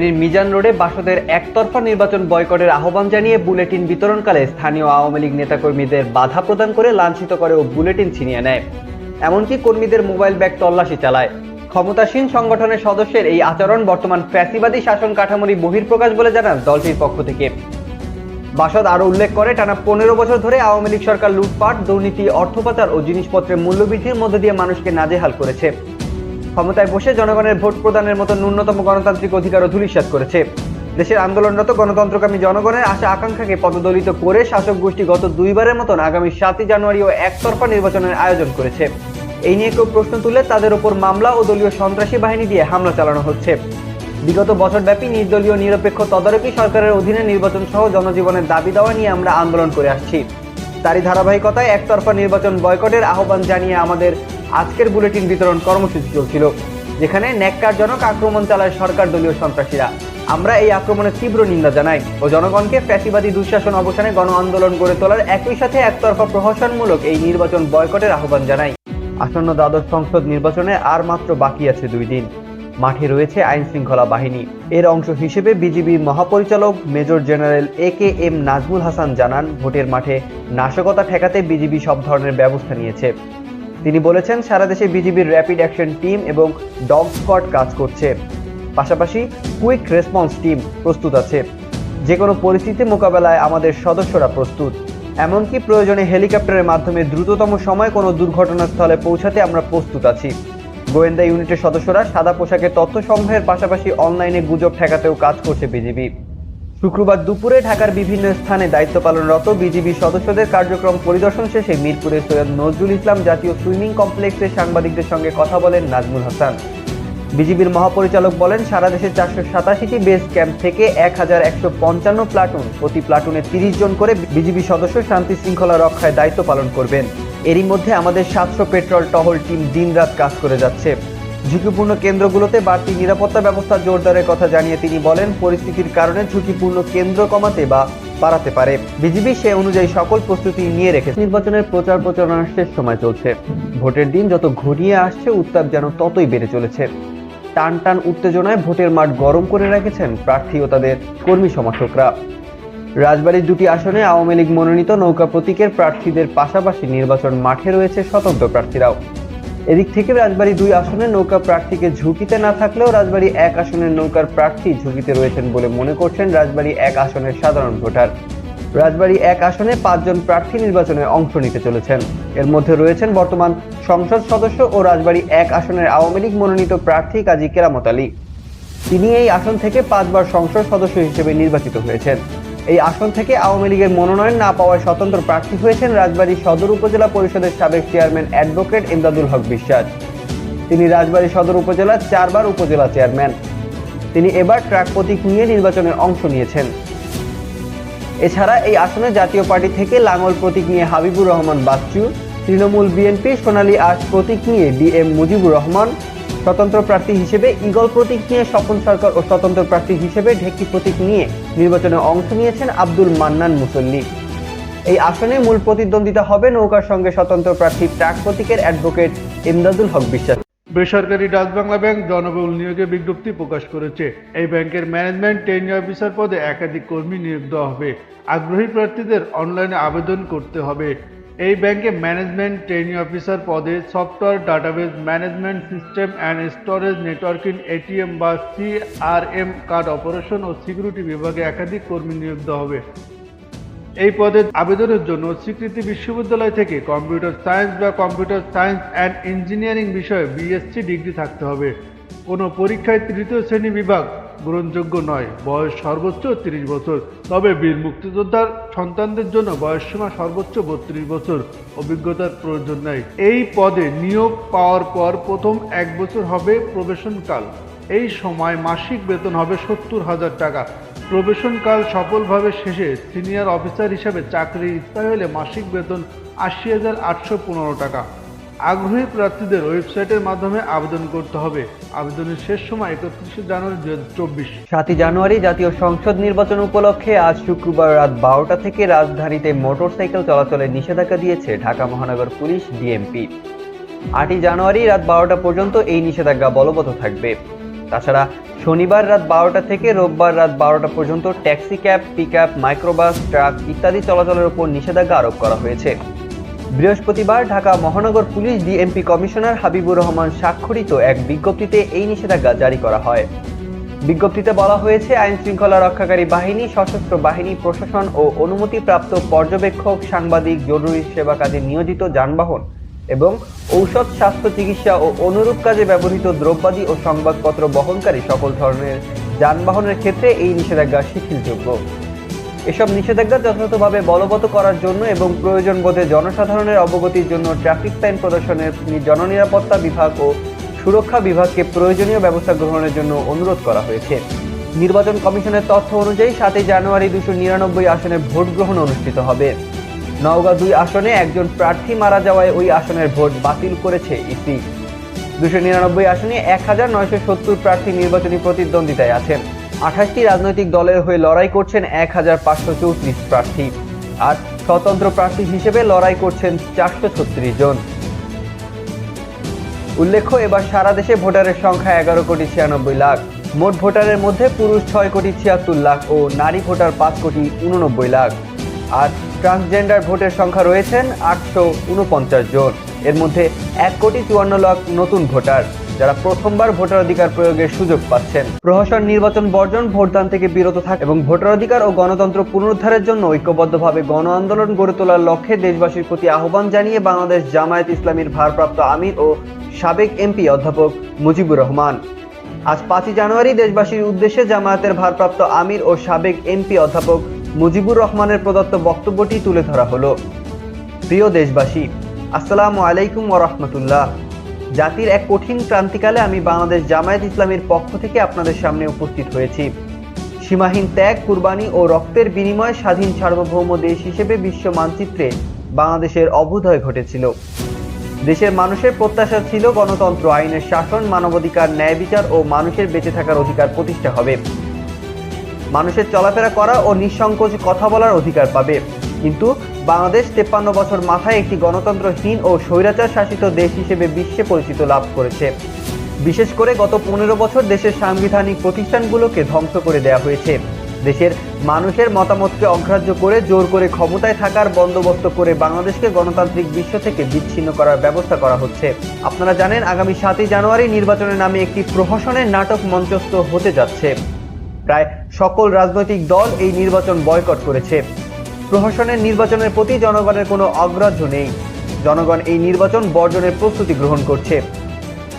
ফেনীর মিজান রোডে বাসদের একতরফা নির্বাচন বয়কটের আহ্বান জানিয়ে বুলেটিন বিতরণকালে স্থানীয় আওয়ামী লীগ নেতাকর্মীদের বাধা প্রদান করে লাঞ্ছিত করে ও বুলেটিন ছিনিয়ে নেয়। এমনকি কর্মীদের মোবাইল ব্যাগ তল্লাশি চালায়। ক্ষমতাসীন সংগঠনের সদস্যের এই আচরণ বর্তমান ফ্যাসিবাদী শাসন কাঠামোরই বহির্প্রকাশ বলে জানান দলটির পক্ষ থেকে। বাসদ আরও উল্লেখ করে, টানা পনেরো বছর ধরে আওয়ামী লীগ সরকার লুটপাট, দুর্নীতি, অর্থ পাচার ও জিনিসপত্রের মূল্যবৃদ্ধির মধ্য দিয়ে মানুষকে নাজেহাল করেছে। ক্ষমতায় বসে জনগণের ভোট প্রদানের মতো ন্যূনতম গণতান্ত্রিক অধিকারও ধূলিসাৎ করেছে। দেশের আন্দোলনরত গণতন্ত্রকামী জনগণের আশা আকাঙ্ক্ষাকে পদদলিত করে শাসক গোষ্ঠী গত দুইবারের মতন আগামী সাতই জানুয়ারি ও একতরফা নির্বাচনের আয়োজন করেছে। এই নিয়ে কেউ প্রশ্ন তুলে তাদের ওপর মামলা ও দলীয় সন্ত্রাসী বাহিনী দিয়ে হামলা চালানো হচ্ছে। বিগত বছরব্যাপী নির্দলীয় নিরপেক্ষ তদারকি সরকারের অধীনে নির্বাচন সহ জনজীবনের দাবি দেওয়া নিয়ে আমরা আন্দোলন করে আসছি। তারই ধারাবাহিকতায় একতরফা নির্বাচন বয়কটের আহ্বান জানিয়ে আমাদের আজকের বুলেটিন বিতরণ কর্মসূচি চলছিল, যেখানে ন্যাক্কারজনক আক্রমণ চালায় সরকার দলীয় সন্ত্রাসীরা। আমরা এই আক্রমণের তীব্র নিন্দা জানাই ও জনগণকে ফ্যাসিবাদী দুঃশাসন অবসানে গণ আন্দোলন গড়ে তোলার একই সাথে একতরফা প্রহসনমূলক এই নির্বাচন বয়কটের আহ্বান জানাই। আসন্ন দ্বাদশ সংসদ নির্বাচনে আর মাত্র বাকি আছে দুই দিন। মাঠে রয়েছে আইন শৃঙ্খলা বাহিনী। এর অংশ হিসেবে বিজিবি মহাপরিচালক major general A K M Nazmul Hasan জানান, ভোটের মাঠে নাশকতা ঠেকাতে বিজিবি সব ধরনের ব্যবস্থা নিয়েছে। তিনি বলেছেন, সারা দেশে বিজিবির র্যাপিড অ্যাকশন টিম এবং ডগ স্কোয়াড কাজ করছে। পাশাপাশি কুইক রেসপন্স টিম প্রস্তুত আছে। যে কোনো পরিস্থিতি মোকাবেলায় আমাদের সদস্যরা প্রস্তুত। এমনকি প্রয়োজনে হেলিকপ্টারের মাধ্যমে দ্রুততম সময়ে কোনো দুর্ঘটনাস্থলে পৌঁছাতে আমরা প্রস্তুত আছি। গোয়েন্দা ইউনিটের সদস্যরা সাদা পোশাকে তথ্য সংগ্রহের পাশাপাশি অনলাইনে গুজব ঠেকাতেও কাজ করছে বিজিবি। শুক্রবার দুপুরে ঢাকার বিভিন্ন স্থানে দায়িত্ব পালনরত বিজিবি সদস্যদের কার্যক্রম পরিদর্শন শেষে মিরপুরে সৈয়দ নজরুল ইসলাম জাতীয় সুইমিং কমপ্লেক্সে সাংবাদিকদের সঙ্গে কথা বলেন নাজমুল হাসান। বিজিবির মহাপরিচালক বলেন, সারা দেশে চারশো সাতাশিটি বেস ক্যাম্প থেকে এক হাজার একশো পঞ্চান্ন প্লাটুন, প্রতি প্লাটুনে তিরিশ জন করে বিজিবি সদস্য শান্তি শৃঙ্খলা রক্ষায় দায়িত্ব পালন করবেন। এরই মধ্যে আমাদের সাতশো পেট্রোল টহল টিম দিনরাত কাজ করে যাচ্ছে। ঝুঁকিপূর্ণ কেন্দ্রগুলোতে বাড়তি নিরাপত্তা ব্যবস্থা জোরদারের কথা জানিয়ে তিনি বলেন, পরিস্থিতির কারণে ঝুঁকিপূর্ণ কেন্দ্র কমাতে বা বাড়াতে পারে। বিজিবি সে অনুযায়ী সকল প্রস্তুতি নিয়ে রেখেছে। নির্বাচনের প্রচার প্রচারণার শেষ সময় চলছে। ভোটের দিন যত ঘনিয়ে আসছে, উত্তাপ যেন ততই বেড়ে চলেছে। টান টান উত্তেজনায় ভোটের মাঠ গরম করে রেখেছেন প্রার্থী ও তাদের কর্মী সমর্থকরা। রাজবাড়ির দুটি আসনে আওয়ামী লীগ মনোনীত নৌকা প্রতীকের প্রার্থীদের পাশাপাশি নির্বাচন মাঠে রয়েছে স্বতন্ত্র প্রার্থীরাও। এদিক থেকে রাজবাড়ী দুই আসনের নৌকা প্রার্থীকে ঝুঁকিতে না থাকলেও রাজবাড়ী এক আসনের নৌকার প্রার্থী ঝুঁকিতে রয়েছেন বলে মনে করছেন রাজবাড়ী এক আসনের সাধারণ ভোটার। রাজবাড়ী এক আসনে পাঁচজন প্রার্থী নির্বাচনে অংশ নিতে চলেছেন। এর মধ্যে রয়েছেন বর্তমান সংসদ সদস্য ও রাজবাড়ী এক আসনের আওয়ামী লীগ মনোনীত প্রার্থী কাজী কেরামত আলী। তিনি এই আসন থেকে পাঁচবার সংসদ সদস্য হিসেবে নির্বাচিত হয়েছেন। এই আসন থেকে আওয়ামী লীগের মনোনয়ন না পাওয়ায় স্বতন্ত্র প্রার্থী হয়েছেন রাজবাড়ী সদর উপজেলা পরিষদের সাবেক চেয়ারম্যান অ্যাডভোকেট ইমদাদুল হক বিশ্বাস। তিনি রাজবাড়ী সদর উপজেলার চারবার উপজেলা চেয়ারম্যান। তিনি এবার ট্রাক প্রতীক নিয়ে নির্বাচনের অংশ নিয়েছেন। এছাড়া এই আসনে জাতীয় পার্টি থেকে লাঙ্গল প্রতীক নিয়ে হাবিবুর রহমান বাচ্চু, তৃণমূল বিএনপি সোনালী আশ প্রতীক নিয়ে ডি এম মুজিবুর রহমান স্বতন্ত্র প্রার্থী হিসেবে ইগল প্রতীক নিয়ে স্বপন সরকার ও স্বতন্ত্র প্রার্থী হিসেবে ঢেকি প্রতীক নিয়ে নির্বাচনে অংশ নিয়েছেন আব্দুল মান্নান মুসল্লি। এই আসনে মূল প্রতিদ্বন্দ্বিতা হবে নৌকার সঙ্গে স্বতন্ত্র প্রার্থী ট্রাক প্রতীকের অ্যাডভোকেট ইমদাদুল হক বিশ্বাস। বেসরকারি ডাচ বাংলা ব্যাংক জনবহুল নিয়োগে বিজ্ঞপ্তি প্রকাশ করেছে। এই ব্যাংকের ম্যানেজমেন্ট ট্রেনিং অফিসার পদে একাধিক কর্মী নিয়োগ দেওয়া হবে। আগ্রহী প্রার্থীদের অনলাইনে আবেদন করতে হবে। এই ব্যাংকে ম্যানেজমেন্ট ট্রেনিং অফিসার পদে software database management system and storage networking ATM বা সিআরএম কার্ড অপারেশন ও সিকিউরিটি বিভাগে একাধিক কর্মী নিয়োগ হবে। এই পদে আবেদনের জন্য স্বীকৃতি বিশ্ববিদ্যালয় থেকে কম্পিউটার সায়েন্স বা কম্পিউটার সায়েন্স অ্যান্ড ইঞ্জিনিয়ারিং বিষয়ে বিএসসি ডিগ্রি থাকতে হবে। কোনো পরীক্ষায় তৃতীয় শ্রেণি বিভাগ গ্রহণযোগ্য নয়। বয়স সর্বোচ্চ তিরিশ বছর। তবে বীর মুক্তিযোদ্ধার সন্তানদের জন্য বয়সসীমা সর্বোচ্চ বত্রিশ বছর। অভিজ্ঞতার প্রয়োজন নেই। এই পদে নিয়োগ পাওয়ার পর প্রথম এক বছর হবে প্রবেশনকাল। এই সময় মাসিক বেতন হবে সত্তর হাজার টাকা। প্রবেশনকাল সফলভাবে শেষে সিনিয়র অফিসার হিসেবে চাকরি স্থায়ী হলে মাসিক বেতন আশি হাজার আটশো পনেরো টাকা। আগ্রহী প্রার্থীদের ওয়েবসাইটের মাধ্যমে আবেদন করতে হবে। আবেদনের শেষ সময় একত্রিশে জানুয়ারি দু হাজার চব্বিশ। সাতই জানুয়ারি জাতীয় সংসদ নির্বাচন উপলক্ষে আজ শুক্রবার রাত বারোটা থেকে রাজধানীতে মোটরসাইকেল চলাচলে নিষেধাজ্ঞা দিয়েছে ঢাকা মহানগর পুলিশ ডিএমপি। আটই জানুয়ারি রাত বারোটা পর্যন্ত এই নিষেধাজ্ঞা বলবৎ থাকবে। তাছাড়া শনিবার রাত বারোটা থেকে রোববার রাত বারোটা পর্যন্ত taxi cab pick up microbus, truck ইত্যাদি চলাচলের উপর নিষেধাজ্ঞা আরোপ করা হয়েছে। বৃহস্পতিবার ঢাকা মহানগর police DMP commissioner Habibur Rahman স্বাক্ষরিত এক বিজ্ঞপ্তিতে এই নিষেধাজ্ঞা জারি করা হয়। বিজ্ঞপ্তিতে বলা হয়েছে, আইন শৃঙ্খলা রক্ষাকারী বাহিনী, সশস্ত্র বাহিনী, প্রশাসন ও অনুমতিপ্রাপ্ত পর্যবেক্ষক, সাংবাদিক, জরুরি সেবা কাজে নিয়োজিত যানবাহন এবং ঔষধ, স্বাস্থ্য চিকিৎসা ও অনুরূপ কাজে ব্যবহৃত দ্রব্যাদি ও সংবাদপত্র বহনকারী সকল ধরনের যানবাহনের ক্ষেত্রে এই নিষেধাজ্ঞা শিথিলযোগ্য। এসব নিষেধাজ্ঞা যথাযথভাবে বলবৎ করার জন্য এবং প্রয়োজন বোধে জনসাধারণের অবগতির জন্য ট্রাফিক সাইন প্রদর্শনের জননিরাপত্তা বিভাগ ও সুরক্ষা বিভাগকে প্রয়োজনীয় ব্যবস্থা গ্রহণের জন্য অনুরোধ করা হয়েছে। নির্বাচন কমিশনের তথ্য অনুযায়ী সাতই জানুয়ারি দুশো নিরানব্বই আসনে ভোট গ্রহণ অনুষ্ঠিত হবে। নওগাঁ দুই আসনে একজন প্রার্থী মারা যাওয়ায় ওই আসনের ভোট বাতিল করেছে ইসি। দুশো নিরানব্বই আসনে এক হাজার নয়শো সত্তর প্রার্থী নির্বাচনী প্রতিদ্বন্দ্বিতায় আছেন। আঠাশটি রাজনৈতিক দলের হয়ে লড়াই করছেন এক হাজার পাঁচশো চৌত্রিশ প্রার্থী। আর স্বতন্ত্র প্রার্থী হিসেবে লড়াই করছেন চারশো ছত্রিশ জন। উল্লেখ্য, এবার সারা দেশে ভোটারের সংখ্যা এগারো কোটি ছিয়ানব্বই লাখ। মোট ভোটারের মধ্যে পুরুষ ছয় কোটি ছিয়াত্তর লাখ ও নারী ভোটার পাঁচ কোটি উননব্বই লাখ। আর ট্রান্সজেন্ডার ভোটের সংখ্যা রয়েছেন আটশো উনপঞ্চাশ জন। এর মধ্যে এক কোটি চুয়ান্ন লাখ নতুন ভোটার। যারা প্রথমবার ভোটার অধিকার প্রয়োগের সুযোগ পাচ্ছেন। প্রহসন নির্বাচন বর্জন, ভোটদান থেকে বিরত থাকে এবং ভোটাধিকার ও গণতন্ত্র পুনরুদ্ধারের জন্য ঐক্যবদ্ধভাবে গণ আন্দোলন গড়ে তোলার লক্ষ্যে দেশবাসীর প্রতি আহ্বান জানিয়ে বাংলাদেশ জামায়াত ইসলামীর ভারপ্রাপ্ত আমির ও সাবেক এমপি অধ্যাপক মুজিবুর রহমান। আজ পাঁচই জানুয়ারি দেশবাসীর উদ্দেশ্যে জামায়াতের ভারপ্রাপ্ত আমির ও সাবেক এমপি অধ্যাপক মুজিবুর রহমানের প্রদত্ত বক্তব্যটি তুলে ধরা হলো। প্রিয় দেশবাসী, আসসালামু আলাইকুম ওরহমতুল্লাহ জাতির এক কঠিন ক্রান্তিকালে আমি বাংলাদেশ জামায়াত ইসলামের পক্ষ থেকে আপনাদের সামনে উপস্থিত হয়েছি। সীমাহীন ত্যাগ, কুরবানি ও রক্তের বিনিময়ে স্বাধীন সার্বভৌম দেশ হিসেবে বিশ্ব মানচিত্রে বাংলাদেশের অভ্যুদয় ঘটেছিল। দেশের মানুষের প্রত্যাশা ছিল গণতন্ত্র আইনের শাসন, মানবাধিকার, ন্যায় বিচার ও মানুষের বেঁচে থাকার অধিকার প্রতিষ্ঠা হবে। মানুষের চলাফেরা করা ও নিঃসংকোচে কথা বলার অধিকার পাবে। কিন্তু বাংলাদেশ তেপ্পান্ন বছর মাথায় একটি গণতন্ত্রহীন ও স্বৈরাচার শাসিত দেশ হিসেবে বিশ্বে পরিচিত লাভ করেছে। বিশেষ করে গত পনেরো বছর দেশের সাংবিধানিক প্রতিষ্ঠানগুলোকে ধ্বংস করে দেওয়া হয়েছে। দেশের মানুষের মতামতকে অগ্রাহ্য করে, জোর করে ক্ষমতায় থাকার বন্দোবস্ত করে বাংলাদেশকে গণতান্ত্রিক বিশ্ব থেকে বিচ্ছিন্ন করার ব্যবস্থা করা হচ্ছে। আপনারা জানেন, আগামী সাতই জানুয়ারি নির্বাচনের নামে একটি প্রহসনের নাটক মঞ্চস্থ হতে যাচ্ছে। প্রায় সকল রাজনৈতিক দল এই নির্বাচন বয়কট করেছে। প্রহসনের নির্বাচনের প্রতি জনগণের কোনো অগ্রাহ্য নেই। জনগণ এই নির্বাচন বর্জনের প্রস্তুতি গ্রহণ করছে।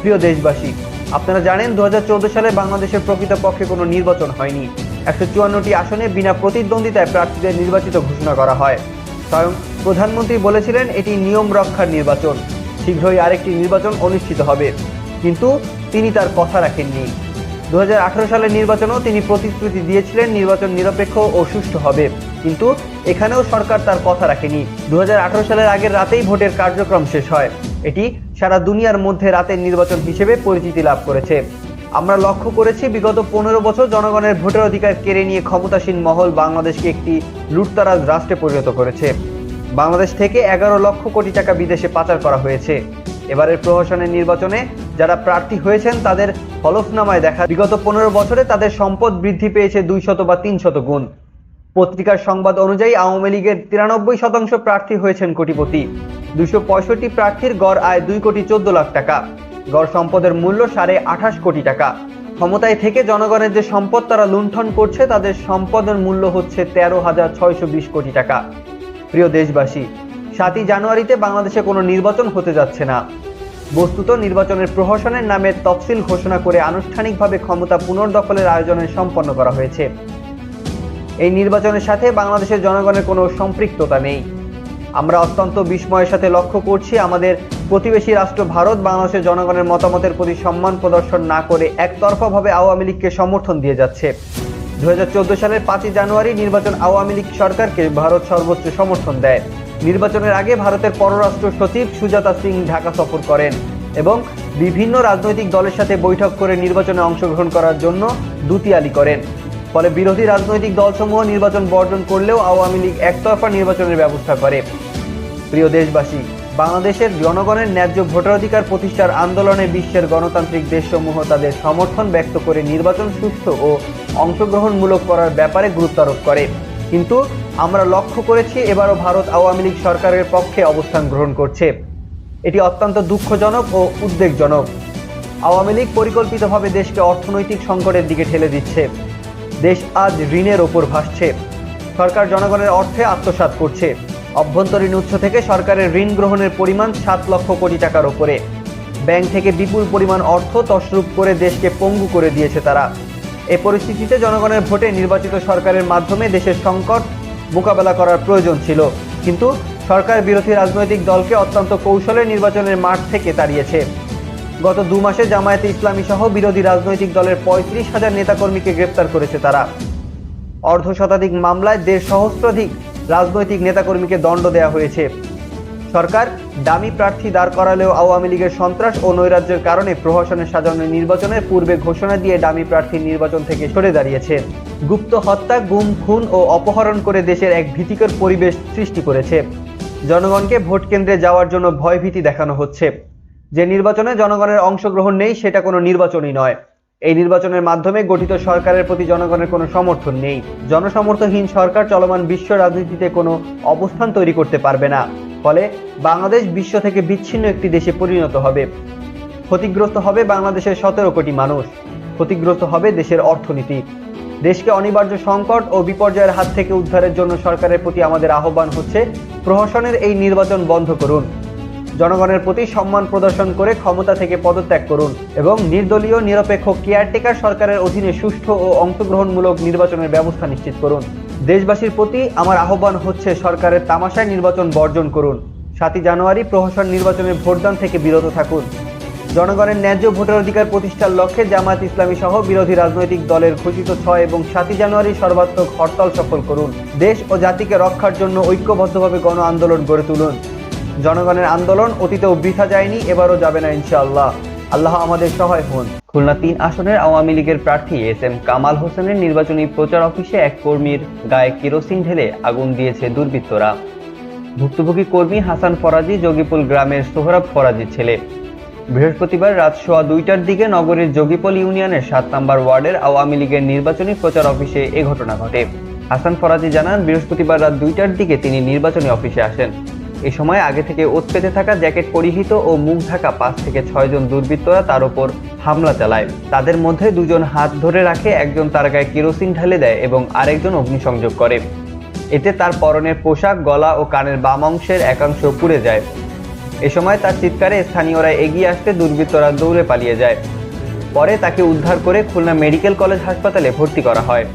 প্রিয় দেশবাসী, আপনারা জানেন দু হাজার চোদ্দ সালে বাংলাদেশের প্রকৃতপক্ষে কোনো নির্বাচন হয়নি। একশো চুয়ান্নটি আসনে বিনা প্রতিদ্বন্দ্বিতায় প্রার্থীদের নির্বাচিত ঘোষণা করা হয়। স্বয়ং প্রধানমন্ত্রী বলেছিলেন, এটি নিয়ম রক্ষার নির্বাচন। শীঘ্রই আরেকটি নির্বাচন অনুষ্ঠিত হবে। কিন্তু তিনি তার কথা রাখেননি। দু হাজার আঠারো সালের নির্বাচনেও তিনি প্রতিশ্রুতি দিয়েছিলেন, নির্বাচন নিরপেক্ষ ও সুষ্ঠু হবে। কিন্তু এখানেও সরকার তার কথা রাখেনি। দু হাজার আঠারো সালের আগের রাতেই ভোটের কার্যক্রম শেষ হয়। এটি সারা দুনিয়ার মধ্যে রাতের নির্বাচন হিসেবে পরিচিতি লাভ করেছে। আমরা লক্ষ্য করেছি, বিগত পনেরো বছর জনগণের ভোটের অধিকার কেড়ে নিয়ে ক্ষমতাসীন মহল বাংলাদেশকে একটি লুটতারাজ রাষ্ট্রে পরিণত করেছে। বাংলাদেশ থেকে এগারো লক্ষ কোটি টাকা বিদেশে পাচার করা হয়েছে। এবারের প্রহসনের নির্বাচনে যারা প্রার্থী হয়েছেন, তাদের হলফনামায় দেখা বিগত পনেরো বছরে তাদের সম্পদ বৃদ্ধি পেয়েছে দুই শত বা তিন শত গুণ। পত্রিকার সংবাদ অনুযায়ী আওয়ামী লীগের তিরানব্বই শতাংশ প্রার্থী হয়েছেন কোটিপতি। দুশো পঁয়ষট্টি প্রার্থীর গড় আয় দুই কোটি চোদ্দ লাখ টাকা। গড় সম্পদের মূল্য সাড়ে আঠাশ কোটি টাকা। ক্ষমতায় থেকে জনগণের যে সম্পদ তারা লুণ্ঠন করছে, তাদের সম্পদের মূল্য হচ্ছে তেরো হাজার ছয়শো বিশ কোটি টাকা। প্রিয় দেশবাসী, সাতই জানুয়ারিতে বাংলাদেশে কোনো নির্বাচন হতে যাচ্ছে না। বস্তুত নির্বাচনের প্রহসনের নামে তফসিল ঘোষণা করে আনুষ্ঠানিকভাবে ক্ষমতা পুনর্দখলের আয়োজনে সম্পন্ন করা হয়েছে। এই নির্বাচনের সাথে বাংলাদেশের জনগণের কোনো সম্পৃক্ততা নেই। আমরা অত্যন্ত বিস্ময়ের সাথে লক্ষ্য করছি আমাদের প্রতিবেশী রাষ্ট্র ভারত বাংলাদেশের জনগণের মতামতের প্রতি সম্মান প্রদর্শন না করে একতরফাভাবে আওয়ামী লীগকে সমর্থন দিয়ে যাচ্ছে। দু হাজার চোদ্দ সালের পাঁচই জানুয়ারি নির্বাচন আওয়ামী লীগ সরকারকে ভারত সর্বোচ্চ সমর্থন দেয়। নির্বাচনের আগে ভারতের পররাষ্ট্র সচিব সুজাতা সিং ঢাকা সফর করেন এবং বিভিন্ন রাজনৈতিক দলের সাথে বৈঠক করে নির্বাচনে অংশগ্রহণ করার জন্য দুতিয়ালি করেন। ফলে বিরোধী রাজনৈতিক দলসমূহ নির্বাচন বর্জন করলেও আওয়ামী লীগ একতরফা নির্বাচনের ব্যবস্থা করে। প্রিয় দেশবাসী, বাংলাদেশের জনগণের ন্যায্য ভোটাধিকার প্রতিষ্ঠার আন্দোলনে বিশ্বের গণতান্ত্রিক দেশসমূহ তাদের সমর্থন ব্যক্ত করে নির্বাচন সুষ্ঠু ও অংশগ্রহণমূলক করার ব্যাপারে গুরুত্ব আরোপ করে। কিন্তু আমরা লক্ষ্য করেছি এবারও ভারত আওয়ামী লীগ সরকারের পক্ষে অবস্থান গ্রহণ করছে। এটি অত্যন্ত দুঃখজনক ও উদ্বেগজনক। আওয়ামী লীগ পরিকল্পিতভাবে দেশকে অর্থনৈতিক সংকটের দিকে ঠেলে দিচ্ছে। দেশ আজ ঋণের ওপর ভাসছে। সরকার জনগণের অর্থে আত্মসাৎ করছে। অভ্যন্তরীণ উৎস থেকে সরকারের ঋণ গ্রহণের পরিমাণ সাত লক্ষ কোটি টাকার ওপরে। ব্যাংক থেকে বিপুল পরিমাণ অর্থ তসরূপ করে দেশকে পঙ্গু করে দিয়েছে তারা। এ পরিস্থিতিতে জনগণের ভোটে নির্বাচিত সরকারের মাধ্যমে দেশের সংকট মোকাবেলা করার প্রয়োজন ছিল। কিন্তু সরকার বিরোধী রাজনৈতিক দলকে অত্যন্ত কৌশলে নির্বাচনের মাঠ থেকে তাড়িয়েছে। গত দু মাসে জামায়াতে ইসলামী সহ বিরোধী রাজনৈতিক দলের পঁয়ত্রিশ হাজার নেতাকর্মীকে গ্রেপ্তার করেছে তারা। অর্ধ শতাধিক মামলায় দেড় সহস্রাধিক রাজনৈতিক নেতাকর্মীকে দণ্ড দেওয়া হয়েছে। সরকার দামি প্রার্থী দাঁড় করালেও আওয়ামী লীগের সন্ত্রাস ও নৈরাজ্যের কারণে প্রহসনের সাজানো নির্বাচনের পূর্বে ঘোষণা দিয়ে দামি প্রার্থীর নির্বাচন থেকে সরে দাঁড়িয়েছে। গুপ্ত হত্যা, গুম, খুন ও অপহরণ করে দেশের এক ভীতিকর পরিবেশ সৃষ্টি করেছে। জনগণকে ভোট কেন্দ্রে যাওয়ার জন্য ভয়ভীতি দেখানো হচ্ছে। যে নির্বাচনে জনগণের অংশগ্রহণ নেই, সেটা কোনো নির্বাচনই নয়। এই নির্বাচনের মাধ্যমে গঠিত সরকারের প্রতি জনগণের কোনো সমর্থন নেই। জনসমর্থনহীন সরকার চলমান বিশ্ব রাজনীতিতে কোনো অবস্থান তৈরি করতে পারবে না। ফলে বাংলাদেশ বিশ্ব থেকে বিচ্ছিন্ন একটি দেশে পরিণত হবে। ক্ষতিগ্রস্ত হবে বাংলাদেশের সতেরো কোটি মানুষ। ক্ষতিগ্রস্ত হবে দেশের অর্থনীতি। দেশকে অনিবার্য সংকট ও বিপর্যয়ের হাত থেকে উদ্ধারের জন্য সরকারের প্রতি আমাদের আহ্বান হচ্ছে, প্রহসনের এই নির্বাচন বন্ধ করুন। জনগণের প্রতি সম্মান প্রদর্শন করে ক্ষমতা থেকে পদত্যাগ করুন এবং নির্দলীয়, নিরপেক্ষ কেয়ারটেকার সরকারের অধীনে সুষ্ঠু ও অংশগ্রহণমূলক নির্বাচনের ব্যবস্থা নিশ্চিত করুন। দেশবাসীর প্রতি আমার আহ্বান হচ্ছে সরকারের তামাশায় নির্বাচন বর্জন করুন। সাতই জানুয়ারি প্রহসন নির্বাচনের ভোটদান থেকে বিরত থাকুন। জনগণের ন্যায্য ভোটার অধিকার প্রতিষ্ঠার লক্ষ্যে জামাত ইসলামী সহ বিরোধী রাজনৈতিক দলের ঘোষিত ছয় এবং সাতই জানুয়ারি সর্বাত্মক হরতাল সফল করুন। দেশ ও জাতিকে রক্ষার জন্য ঐক্যবদ্ধভাবে গণ আন্দোলন গড়ে তুলুন। জনগণের আন্দোলন অতীতেও বৃথা যায়নি, এবারও যাবে না ইনশাআল্লাহ। আল্লাহ আমাদের সহায় হন। খুলনা তিন আসনের আওয়ামী লীগের প্রার্থী এস এম কামাল হোসেনের নির্বাচনী প্রচার অফিসে এক কর্মীর গায়ে কেরোসিন ঢেলে আগুন দিয়েছে দুর্বৃত্তরা। ভুক্তভোগী কর্মী হাসান ফরাজি যোগীপুল গ্রামের সোহরাব ফরাজির ছেলে। বৃহস্পতিবার রাত সোয়া দুইটার দিকে নগরীর যোগীপল ইউনিয়নের সাত নম্বর ওয়ার্ডের আওয়ামী লীগের নির্বাচনী প্রচার অফিসে এ ঘটনা ঘটে। হাসান ফরাজি জানান, বৃহস্পতিবার রাত দুইটার দিকে তিনি নির্বাচনী অফিসে আসেন। এ সময় আগে থেকে ওত পেতে থাকা জ্যাকেট পরিহিত ও মুখ ঢাকা পাঁচ থেকে ছয়জন দুর্বৃত্তরা তার উপর হামলা চালায়। তাদের মধ্যে দুজন হাত ধরে রাখে, একজন তার গায়ে কেরোসিন ঢালে দেয় এবং আরেকজন অগ্নিসংযোগ করে। এতে তার পরনের পোশাক, গলা ও কানের বাম অংশের একাংশ পুড়ে যায়। এ সময় তার চিৎকারে স্থানীয়রা এগিয়ে আসতে দুর্বৃত্তরা দৌড়ে পালিয়ে যায়। পরে তাকে উদ্ধার করে খুলনা মেডিকেল কলেজ হাসপাতালে ভর্তি করা হয়।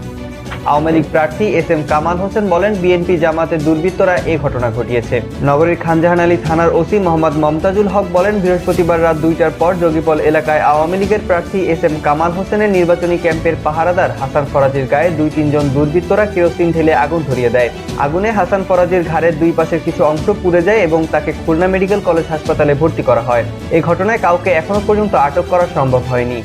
আওয়ামী লীগ প্রার্থী এস এম কামাল হোসেন বলেন, বিএনপি জামাতের দুর্বৃত্তরা এ ঘটনা ঘটিয়েছে। নগরীর খানজাহান আলী থানার ওসি মোহাম্মদ মমতাজুল হক বলেন, বৃহস্পতিবার রাত দুইটার পর যোগীপল এলাকায় আওয়ামী লীগের প্রার্থী এস এম কামাল হোসেনের নির্বাচনী ক্যাম্পের পাহারাদার হাসান ফরাজির গায়ে দুই তিনজন দুর্বৃত্তরা কেরোসিন ঢেলে আগুন ধরিয়ে দেয়। আগুনে হাসান ফরাজির ঘাড়ের দুই পাশের কিছু অংশ পুড়ে যায় এবং তাকে খুলনা মেডিকেল কলেজ হাসপাতালে ভর্তি করা হয়। এই ঘটনায় কাউকে এখনও পর্যন্ত আটক করা সম্ভব হয়নি।